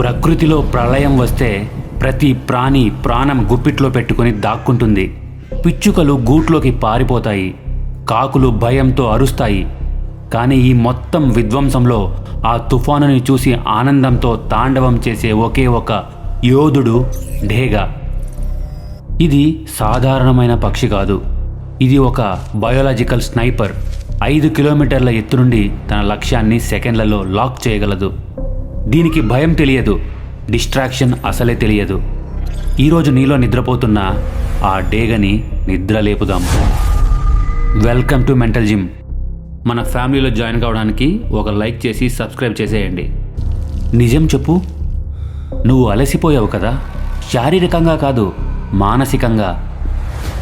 ప్రకృతిలో ప్రళయం వస్తే ప్రతి ప్రాణి ప్రాణం గుప్పిట్లో పెట్టుకొని దాక్కుంటుంది. పిచ్చుకలు గూట్లోకి పారిపోతాయి. కాకులు భయంతో అరుస్తాయి. కానీ ఈ మొత్తం విధ్వంసంలో ఆ తుఫానుని చూసి ఆనందంతో తాండవం చేసే ఒకే ఒక యోధుడు ఢేగా. ఇది సాధారణమైన పక్షి కాదు. ఇది ఒక బయోలాజికల్ స్నైపర్. ఐదు కిలోమీటర్ల ఎత్తు నుండి తన లక్ష్యాన్ని సెకండ్లలో లాక్ చేయగలదు. దీనికి భయం తెలియదు. డిస్ట్రాక్షన్ అసలే తెలియదు. ఈరోజు నీలో నిద్రపోతున్న ఆ డేగని నిద్ర లేపుదాం. Welcome to mental gym. మన ఫ్యామిలీలో జాయిన్ కావడానికి ఒక లైక్ చేసి సబ్స్క్రైబ్ చేసేయండి. నిజం చెప్పు. నువ్వు అలసిపోయావు కదా? శారీరకంగా కాదు మానసికంగా.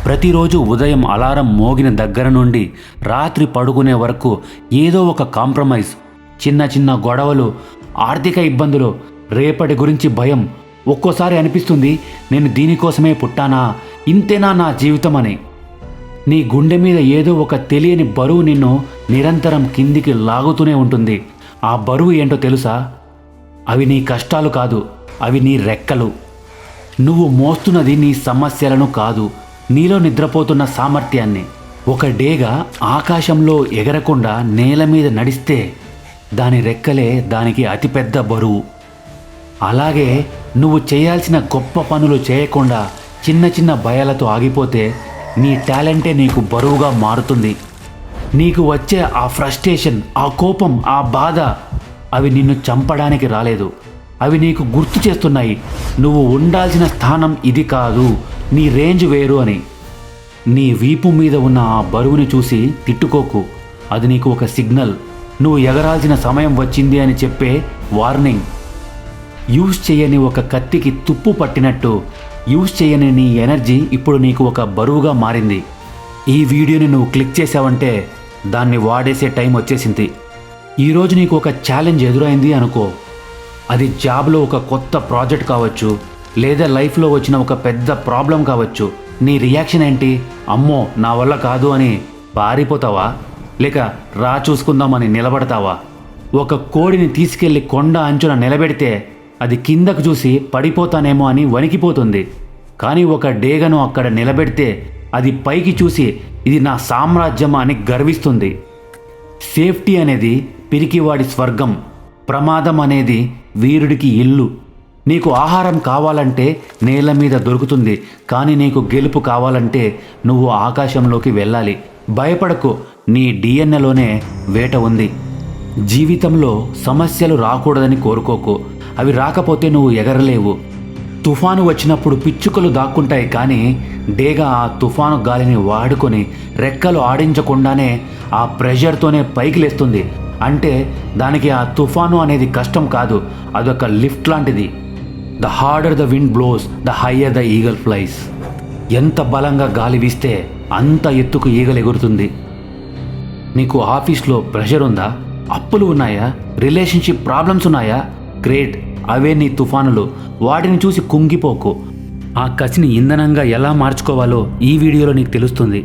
ప్రతిరోజు ఉదయం అలారం మోగిన దగ్గర నుండి రాత్రి పడుకునే వరకు ఏదో ఒక కాంప్రమైజ్ చిన్న చిన్న గొడవలు ఆర్థిక ఇబ్బందులు. రేపటి గురించి భయం. ఒక్కోసారి అనిపిస్తుంది నేను దీనికోసమే పుట్టానా? ఇంతేనా నా జీవితం అని నీ గుండె మీద ఏదో ఒక తెలియని బరువు నిన్ను నిరంతరం కిందికి లాగుతూనే ఉంటుంది. ఆ బరువు ఏంటో తెలుసా? అవి నీ కష్టాలు కాదు అవి నీ రెక్కలు. నువ్వు మోస్తున్నది నీ సమస్యలను కాదు నీలో నిద్రపోతున్న సామర్థ్యాన్ని. ఒక డేగా ఆకాశంలో ఎగరకుండా నేల మీద నడిస్తే దాని రెక్కలే దానికి అతిపెద్ద బరువు. అలాగే నువ్వు చేయాల్సిన గొప్ప పనులు చేయకుండా చిన్న చిన్న భయాలతో ఆగిపోతే నీ టాలెంటే నీకు బరువుగా మారుతుంది. నీకు వచ్చే ఆ ఫ్రస్ట్రేషన్ ఆ కోపం ఆ బాధ అవి నిన్ను చంపడానికి రాలేదు. అవి నీకు గుర్తు చేస్తున్నాయి. నువ్వు ఉండాల్సిన స్థానం ఇది కాదు నీ రేంజ్ వేరు అని. నీ వీపు మీద ఉన్న ఆ బరువుని చూసి తిట్టుకోకు. అది నీకు ఒక సిగ్నల్. నువ్వు ఎగరాల్సిన సమయం వచ్చింది అని చెప్పే వార్నింగ్. యూజ్ చేయని ఒక కత్తికి తుప్పు పట్టినట్టు యూజ్ చేయని నీ ఎనర్జీ ఇప్పుడు నీకు ఒక బరువుగా మారింది. ఈ వీడియోని నువ్వు క్లిక్ చేసావంటే దాన్ని వాడేసే టైం వచ్చేసింది. ఈరోజు నీకు ఒక ఛాలెంజ్ ఎదురైంది అనుకో. అది జాబ్లో ఒక కొత్త ప్రాజెక్ట్ కావచ్చు లేదా లైఫ్లో వచ్చిన ఒక పెద్ద ప్రాబ్లం కావచ్చు. నీ రియాక్షన్ ఏంటి? అమ్మో నా వల్ల కాదు అని పారిపోతావా? లేక రా చూసుకుందామని నిలబడతావా? ఒక కోడిని తీసుకెళ్ళి కొండ అంచున నిలబెడితే అది కిందకు చూసి పడిపోతానేమో అని వణికిపోతుంది. కానీ ఒక డేగను అక్కడ నిలబెడితే అది పైకి చూసి ఇది నా సామ్రాజ్యం అని గర్విస్తుంది. సేఫ్టీ అనేది పిరికివాడి స్వర్గం ప్రమాదం అనేది వీరుడికి ఇల్లు. నీకు ఆహారం కావాలంటే నేల మీద దొరుకుతుంది కానీ నీకు గెలుపు కావాలంటే నువ్వు ఆకాశంలోకి వెళ్ళాలి. భయపడకు నీ డిఎన్ఏలోనే వేట ఉంది. జీవితంలో సమస్యలు రాకూడదని కోరుకోకు. అవి రాకపోతే నువ్వు ఎగరలేవు. తుఫాను వచ్చినప్పుడు పిచ్చుకలు దాక్కుంటాయి కానీ డేగా ఆ తుఫాను గాలిని వాడుకొని రెక్కలు ఆడించకుండానే ఆ ప్రెషర్తోనే పైకి లేస్తుంది. అంటే దానికి ఆ తుఫాను అనేది కష్టం కాదు అదొక లిఫ్ట్ లాంటిది. The harder the wind blows the higher the eagle flies ఎంత బలంగా గాలి వీస్తే అంత ఎత్తుకు ఈగలు ఎగురుతుంది. నీకు ఆఫీస్లో ప్రెషర్ ఉందా? అప్పులు ఉన్నాయా? రిలేషన్షిప్ ప్రాబ్లమ్స్ ఉన్నాయా? గ్రేట్. అవే నీ తుఫానులు. వాటిని చూసి కుంగిపోకు. ఆ కసిని ఇంధనంగా ఎలా మార్చుకోవాలో ఈ వీడియోలో నీకు తెలుస్తుంది.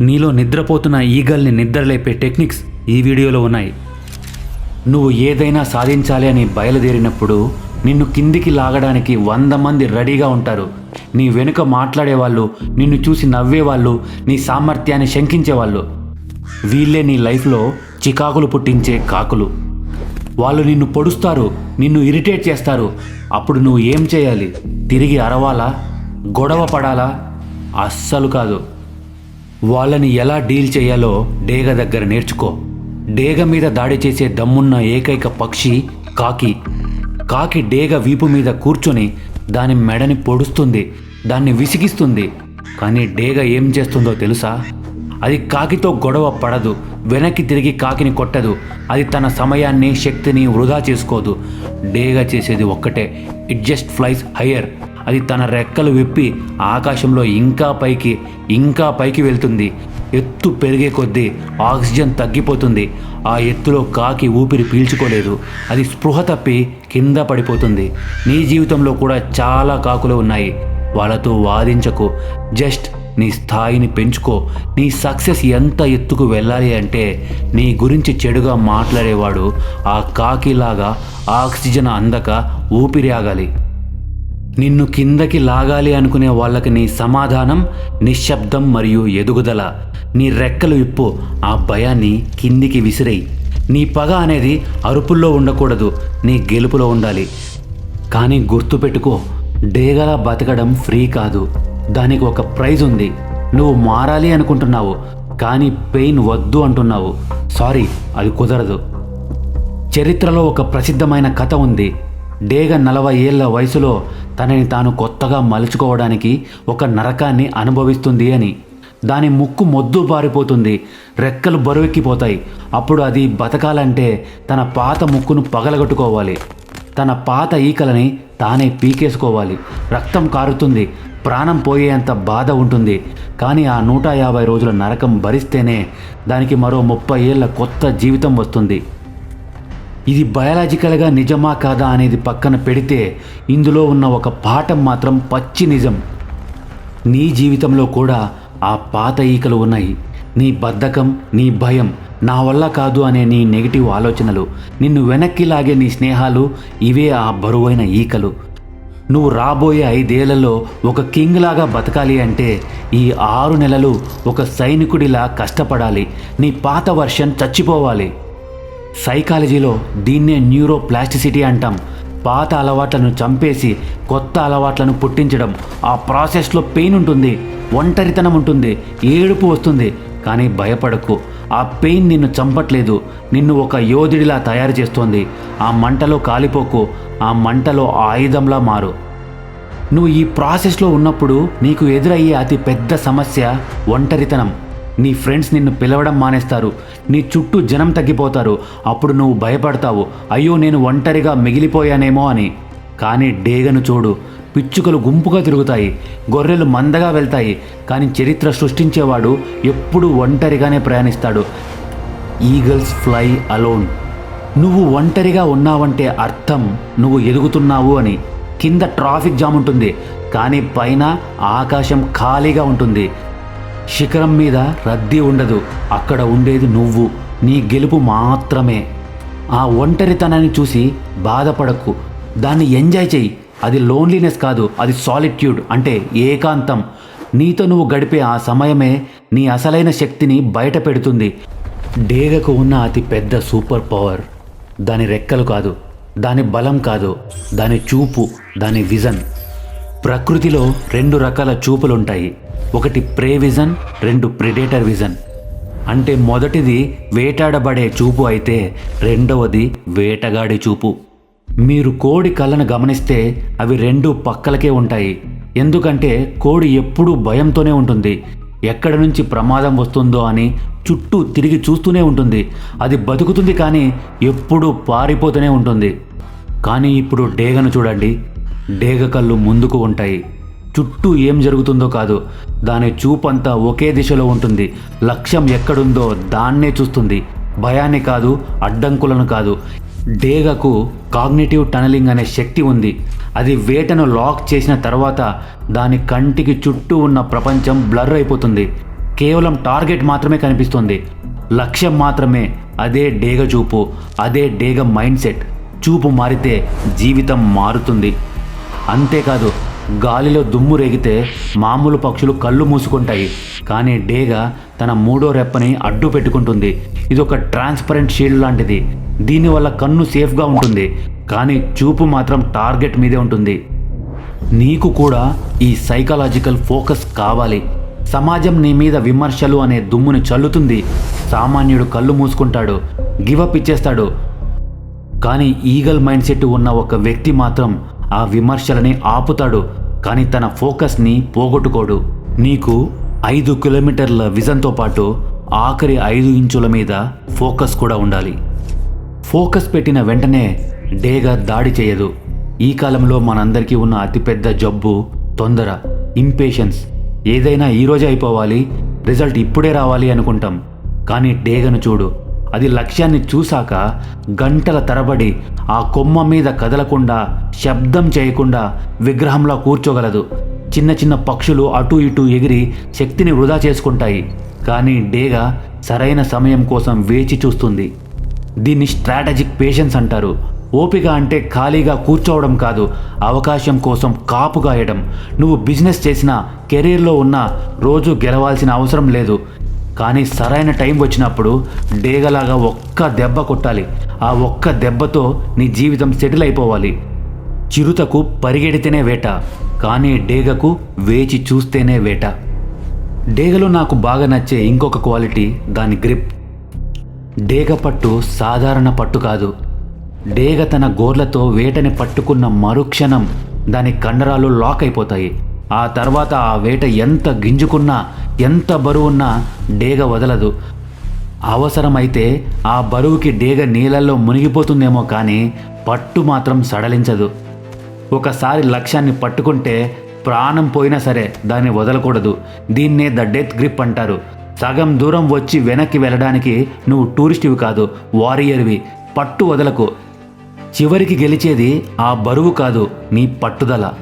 నీలో నిద్రపోతున్న ఈగల్ని నిద్రలేపే టెక్నిక్స్ ఈ వీడియోలో ఉన్నాయి. నువ్వు ఏదైనా సాధించాలి అని బయలుదేరినప్పుడు నిన్ను కిందికి లాగడానికి వంద మంది రెడీగా ఉంటారు. నీ వెనుక మాట్లాడేవాళ్ళు నిన్ను చూసి నవ్వేవాళ్ళు నీ సామర్థ్యాన్ని శంకించేవాళ్ళు. వీళ్ళే నీ లైఫ్లో చికాకులు పుట్టించే కాకులు. వాళ్ళు నిన్ను పొడుస్తారు నిన్ను ఇరిటేట్ చేస్తారు. అప్పుడు నువ్వు ఏం చేయాలి? తిరిగి అరవాలా? గొడవ పడాలా? అస్సలు కాదు. వాళ్ళని ఎలా డీల్ చేయాలో డేగ దగ్గర నేర్చుకో. డేగ మీద దాడి చేసే దమ్మున్న ఏకైక పక్షి కాకి. కాకి డేగ వీపు మీద కూర్చొని దాని మెడని పొడుస్తుంది దాన్ని విసిగిస్తుంది. కానీ డేగ ఏం చేస్తుందో తెలుసా? అది కాకితో గొడవ పడదు వెనక్కి తిరిగి కాకిని కొట్టదు. అది తన సమయాన్ని శక్తిని వృధా చేసుకోదు. డేగా చేసేది ఒక్కటే ఇట్ జస్ట్ ఫ్లైస్ హయ్యర్ అది తన రెక్కలు విప్పి ఆకాశంలో ఇంకా పైకి ఇంకా పైకి వెళ్తుంది. ఎత్తు పెరిగే కొద్దీ ఆక్సిజన్ తగ్గిపోతుంది. ఆ ఎత్తులో కాకి ఊపిరి పీల్చుకోలేదు. అది స్పృహ తప్పి కింద పడిపోతుంది. నీ జీవితంలో కూడా చాలా కాకులు ఉన్నాయి. వాళ్ళతో వాదించకు. జస్ట్ నీ స్థాయిని పెంచుకో. నీ సక్సెస్ ఎంత ఎత్తుకు వెళ్ళాలి అంటే నీ గురించి చెడుగా మాట్లాడేవాడు ఆ కాకిలాగా ఆక్సిజన్ అందక ఊపిరి ఆగాలి నిన్ను కిందకి లాగాలి అనుకునే వాళ్ళకి నీ సమాధానం నిశ్శబ్దం మరియు ఎదుగుదల. నీ రెక్కలు ఇప్పు ఆ భయాన్ని కిందికి విసిరేయి. నీ పగ అనేది అరుపుల్లో ఉండకూడదు నీ గెలుపులో ఉండాలి. కానీ గుర్తుపెట్టుకో డేగలా బతకడం ఫ్రీ కాదు. దానికి ఒక ప్రైజ్ ఉంది. నువ్వు మారాలి అనుకుంటున్నావు కానీ పెయిన్ వద్దు అంటున్నావు. సారీ అది కుదరదు. చరిత్రలో ఒక ప్రసిద్ధమైన కథ ఉంది. డేగ నలభై ఏళ్ళ వయసులో తనని తాను కొత్తగా మలుచుకోవడానికి ఒక నరకాన్ని అనుభవిస్తుంది అని. దాని ముక్కు మొద్దు పారిపోతుంది రెక్కలు బరువెక్కిపోతాయి. అప్పుడు అది బతకాలంటే తన పాత ముక్కును పగలగొట్టుకోవాలి. తన పాత ఈకలని తానే పీకేసుకోవాలి. రక్తం కారుతుంది ప్రాణం పోయేంత బాధ ఉంటుంది. కానీ ఆ నూట యాభై రోజుల నరకం భరిస్తేనే దానికి మరో ముప్పై ఏళ్ళ కొత్త జీవితం వస్తుంది. ఇది బయాలజికల్గా నిజమా కాదా అనేది పక్కన పెడితే ఇందులో ఉన్న ఒక పాఠం మాత్రం పచ్చి నిజం. నీ జీవితంలో కూడా ఆ పాత ఈకలు ఉన్నాయి. నీ బద్ధకం నీ భయం నా వల్ల కాదు అనే నీ నెగిటివ్ ఆలోచనలు నిన్ను వెనక్కి లాగే నీ స్నేహాలు ఇవే ఆ బరువైన ఈకలు. నువ్వు రాబోయే ఐదేళ్ళలో ఒక కింగ్ లాగా బతకాలి అంటే ఈ ఆరు నెలలు ఒక సైనికుడిలా కష్టపడాలి. నీ పాత వర్షన్ చచ్చిపోవాలి. సైకాలజీలో దీన్నే న్యూరోప్లాస్టిసిటీ అంటాం. పాత అలవాట్లను చంపేసి కొత్త అలవాట్లను పుట్టించడం. ఆ ప్రాసెస్లో పెయిన్ ఉంటుంది ఒంటరితనం ఉంటుంది ఏడుపు వస్తుంది. కానీ భయపడకు. ఆ పెయిన్ నిన్ను చంపట్లేదు. నిన్ను ఒక యోధుడిలా తయారు చేస్తోంది. ఆ మంటలో కాలిపోకు. ఆ మంటలో ఆయుధంలా మారు. నువ్వు ఈ ప్రాసెస్లో ఉన్నప్పుడు నీకు ఎదురయ్యే అతి పెద్ద సమస్య ఒంటరితనం. నీ ఫ్రెండ్స్ నిన్ను పిలవడం మానేస్తారు. నీ చుట్టూ జనం తగ్గిపోతారు. అప్పుడు నువ్వు భయపడతావు. అయ్యో నేను ఒంటరిగా మిగిలిపోయానేమో అని. కానీ డేగను చూడు. పిచ్చుకలు గుంపుగా తిరుగుతాయి గొర్రెలు మందగా వెళ్తాయి కానీ చరిత్ర సృష్టించేవాడు ఎప్పుడూ ఒంటరిగానే ప్రయాణిస్తాడు. Eagles fly alone. నువ్వు ఒంటరిగా ఉన్నావంటే అర్థం నువ్వు ఎదుగుతున్నావు అని. కింద ట్రాఫిక్ జామ్ ఉంటుంది కానీ పైన ఆకాశం ఖాళీగా ఉంటుంది. శిఖరం మీద రద్దీ ఉండదు అక్కడ ఉండేది నువ్వు. నీ గెలుపు మాత్రమే. ఆ ఒంటరితనాన్ని చూసి బాధపడకు. దాన్ని ఎంజాయ్ చెయ్యి అది లోన్లీనెస్ కాదు అది సాలిట్యూడ్ అంటే ఏకాంతం. నీతో నువ్వు గడిపే ఆ సమయమే నీ అసలైన శక్తిని బయట పెడుతుంది. డేగకు ఉన్న అతి పెద్ద సూపర్ పవర్. దాని రెక్కలు కాదు దాని బలం కాదు దాని చూపు దాని విజన్. ప్రకృతిలో రెండు రకాల చూపులుంటాయి. ఒకటి ప్రే విజన్ రెండు ప్రిడేటర్ విజన్. అంటే మొదటిది వేటాడబడే చూపు అయితే రెండవది వేటగాడి చూపు. మీరు కోడి కళ్ళను గమనిస్తే అవి రెండు పక్కలకే ఉంటాయి. ఎందుకంటే కోడి ఎప్పుడూ భయంతోనే ఉంటుంది. ఎక్కడ నుంచి ప్రమాదం వస్తుందో అని చుట్టూ తిరిగి చూస్తూనే ఉంటుంది. అది బతుకుతుంది కానీ ఎప్పుడూ పారిపోతూనే ఉంటుంది. కానీ ఇప్పుడు డేగను చూడండి. డేగ కళ్ళు ముందుకు ఉంటాయి. చుట్టూ ఏం జరుగుతుందో కాదు. దాని చూపంతా ఒకే దిశలో ఉంటుంది. లక్ష్యం ఎక్కడుందో దాన్నే చూస్తుంది. భయాన్ని కాదు అడ్డంకులను కాదు. డేగకు కాగ్నేటివ్ టనలింగ్ అనే శక్తి ఉంది. అది వేటను లాక్ చేసిన తర్వాత దాని కంటికి చుట్టూ ఉన్న ప్రపంచం బ్లర్ అయిపోతుంది. కేవలం టార్గెట్ మాత్రమే కనిపిస్తుంది. లక్ష్యం మాత్రమే అదే డేగ చూపు అదే డేగ మైండ్ సెట్. చూపు మారితే జీవితం మారుతుంది. అంతేకాదు గాలిలో దుమ్ము రేగితే మామూలు పక్షులు కళ్ళు మూసుకుంటాయి. కానీ డేగ తన మూడో రెప్పని అడ్డు పెట్టుకుంటుంది ఇది ఒక ట్రాన్స్పరెంట్ షీల్డ్ లాంటిది. దీనివల్ల కన్ను సేఫ్గా ఉంటుంది కానీ చూపు మాత్రం టార్గెట్ మీదే ఉంటుంది. నీకు కూడా ఈ సైకలాజికల్ ఫోకస్ కావాలి. సమాజం నీ మీద విమర్శలు అనే దుమ్ముని చల్లుతుంది. సామాన్యుడు కళ్ళు మూసుకుంటాడు గివప్ ఇచ్చేస్తాడు. కానీ ఈగల్ మైండ్ సెట్ ఉన్న ఒక వ్యక్తి మాత్రం ఆ విమర్శలని ఆపుతాడు కానీ తన ఫోకస్ని పోగొట్టుకోడు. నీకు ఐదు కిలోమీటర్ల విజన్తో పాటు ఆఖరి ఐదు ఇంచుల మీద ఫోకస్ కూడా ఉండాలి. ఫోకస్ పెట్టిన వెంటనే డేగా దాడి చేయదు. ఈ కాలంలో మనందరికీ ఉన్న అతిపెద్ద జబ్బు తొందర ఇంపేషన్స్ ఏదైనా ఈరోజే అయిపోవాలి రిజల్ట్ ఇప్పుడే రావాలి అనుకుంటాం. కానీ డేగను చూడు అది లక్ష్యాన్ని చూశాక గంటల తరబడి ఆ కొమ్మ మీద కదలకుండా శబ్దం చేయకుండా విగ్రహంలా కూర్చోగలదు. చిన్న చిన్న పక్షులు అటు ఇటు ఎగిరి శక్తిని వృధా చేసుకుంటాయి. కానీ డేగ సరైన సమయం కోసం వేచి చూస్తుంది. దీన్ని స్ట్రాటజిక్ పేషెన్స్ అంటారు. ఓపిక అంటే ఖాళీగా కూర్చోవడం కాదు అవకాశం కోసం కాపుగాయడం నువ్వు బిజినెస్ చేసినా కెరీర్లో ఉన్నా రోజు గెలవాల్సిన అవసరం లేదు. కానీ సరైన టైం వచ్చినప్పుడు డేగలాగా ఒక్క దెబ్బ కొట్టాలి. ఆ ఒక్క దెబ్బతో నీ జీవితం సెటిల్ అయిపోవాలి. చిరుతకు పరిగెడితేనే వేట కానీ డేగకు వేచి చూస్తేనే వేట. డేగలో నాకు బాగా నచ్చే ఇంకొక క్వాలిటీ దాని గ్రిప్. డేగ పట్టు సాధారణ పట్టు కాదు. డేగ తన గోర్లతో వేటని పట్టుకున్న మరుక్షణం దాని కండరాలు లాక్ అయిపోతాయి. ఆ తర్వాత ఆ వేట ఎంత గింజుకున్నా ఎంత బరువున్నా డేగ వదలదు. అవసరమైతే ఆ బరువుకి డేగ నీళ్ళల్లో మునిగిపోతుందేమో కానీ పట్టు మాత్రం సడలించదు. ఒకసారి లక్ష్యాన్ని పట్టుకుంటే ప్రాణం పోయినా సరే దాన్ని వదలకూడదు. దీన్నే ద డెత్ గ్రిప్ అంటారు. సగం దూరం వచ్చి వెనక్కి వెళ్ళడానికి నువ్వు టూరిస్టువి కాదు వారియర్వి. పట్టు వదలకు. చివరికి గెలిచేది ఆ బరువు కాదు నీ పట్టుదల.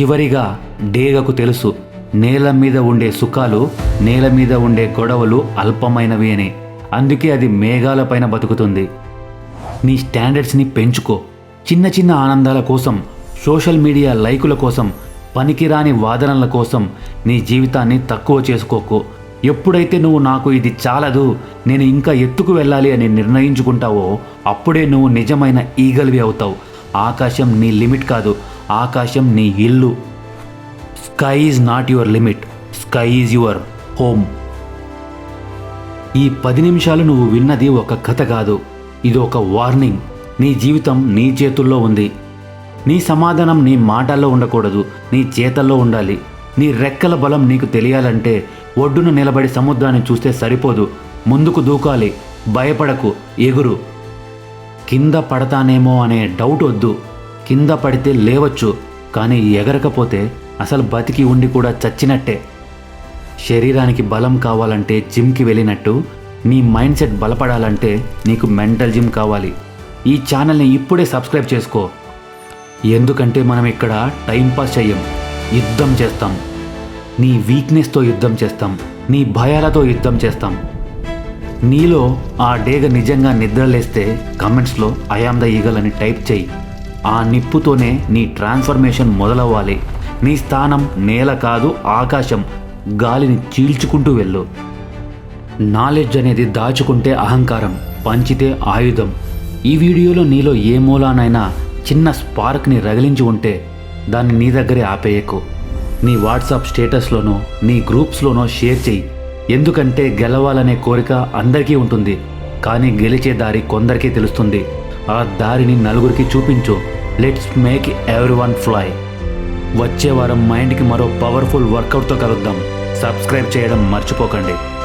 చివరిగా డేగకు తెలుసు నేల మీద ఉండే సుఖాలు నేల మీద ఉండే గొడవలు అల్పమైనవి అని. అందుకే అది మేఘాలపైన బతుకుతుంది. నీ స్టాండర్డ్స్ని పెంచుకో. చిన్న చిన్న ఆనందాల కోసం సోషల్ మీడియా లైకుల కోసం పనికిరాని వాదనల కోసం నీ జీవితాన్ని తక్కువ చేసుకోకు. ఎప్పుడైతే నువ్వు నాకు ఇది చాలదు నేను ఇంకా ఎత్తుకు వెళ్ళాలి అని నిర్ణయించుకుంటావో అప్పుడే నువ్వు నిజమైన ఈగల్వి అవుతావు. ఆకాశం నీ లిమిట్ కాదు ఆకాశం నీ ఇల్లు. Sky is not your limit sky is your home. ఈ పది నిమిషాలు నువ్వు విన్నది ఒక కథ కాదు ఇది ఒక వార్నింగ్. నీ జీవితం నీ చేతుల్లో ఉంది. నీ సమాధానం నీ మాటల్లో ఉండకూడదు నీ చేతల్లో ఉండాలి. నీ రెక్కల బలం నీకు తెలియాలంటే ఒడ్డున నిలబడి సముద్రాన్ని చూస్తే సరిపోదు. ముందుకు దూకాలి. భయపడకు. ఎగురు. కింద పడతానేమో అనే డౌట్ వద్దు. కింద పడితే లేవచ్చు. కానీ ఎగరకపోతే అసలు బతికి ఉండి కూడా చచ్చినట్టే. శరీరానికి బలం కావాలంటే జిమ్కి వెళ్ళినట్టు నీ మైండ్ సెట్ బలపడాలంటే నీకు మెంటల్ జిమ్ కావాలి. ఈ ఛానల్ని ఇప్పుడే సబ్స్క్రైబ్ చేసుకో. ఎందుకంటే మనం ఇక్కడ టైంపాస్ చెయ్యం. యుద్ధం చేస్తాం. నీ వీక్నెస్తో యుద్ధం చేస్తాం. నీ భయాలతో యుద్ధం చేస్తాం. నీలో ఆ డేగ నిజంగా నిద్రలేస్తే కమెంట్స్లో ఐఆమ్ ద ఈగల్ అని టైప్ చేయి. ఆ నిప్పుతోనే నీ ట్రాన్స్ఫర్మేషన్ మొదలవ్వాలి. నీ స్థానం నేల కాదు ఆకాశం. గాలిని చీల్చుకుంటూ వెళ్ళు. నాలెడ్జ్ అనేది దాచుకుంటే అహంకారం పంచితే ఆయుధం. ఈ వీడియోలో నీలో ఏ మూలానైనా చిన్న స్పార్క్ని రగిలించి ఉంటే దాన్ని నీ దగ్గరే ఆపేయకు. నీ వాట్సాప్ స్టేటస్లోనో నీ గ్రూప్స్లోనో షేర్ చెయ్యి ఎందుకంటే గెలవాలనే కోరిక అందరికీ ఉంటుంది. కానీ గెలిచే దారి కొందరికీ తెలుస్తుంది. ఆ దారిని నలుగురికి చూపించు. Let's make everyone fly వచ్చే వారం మైండ్కి మరో పవర్ఫుల్ వర్కౌట్తో కలుద్దాం. సబ్స్క్రైబ్ చేయడం మర్చిపోకండి.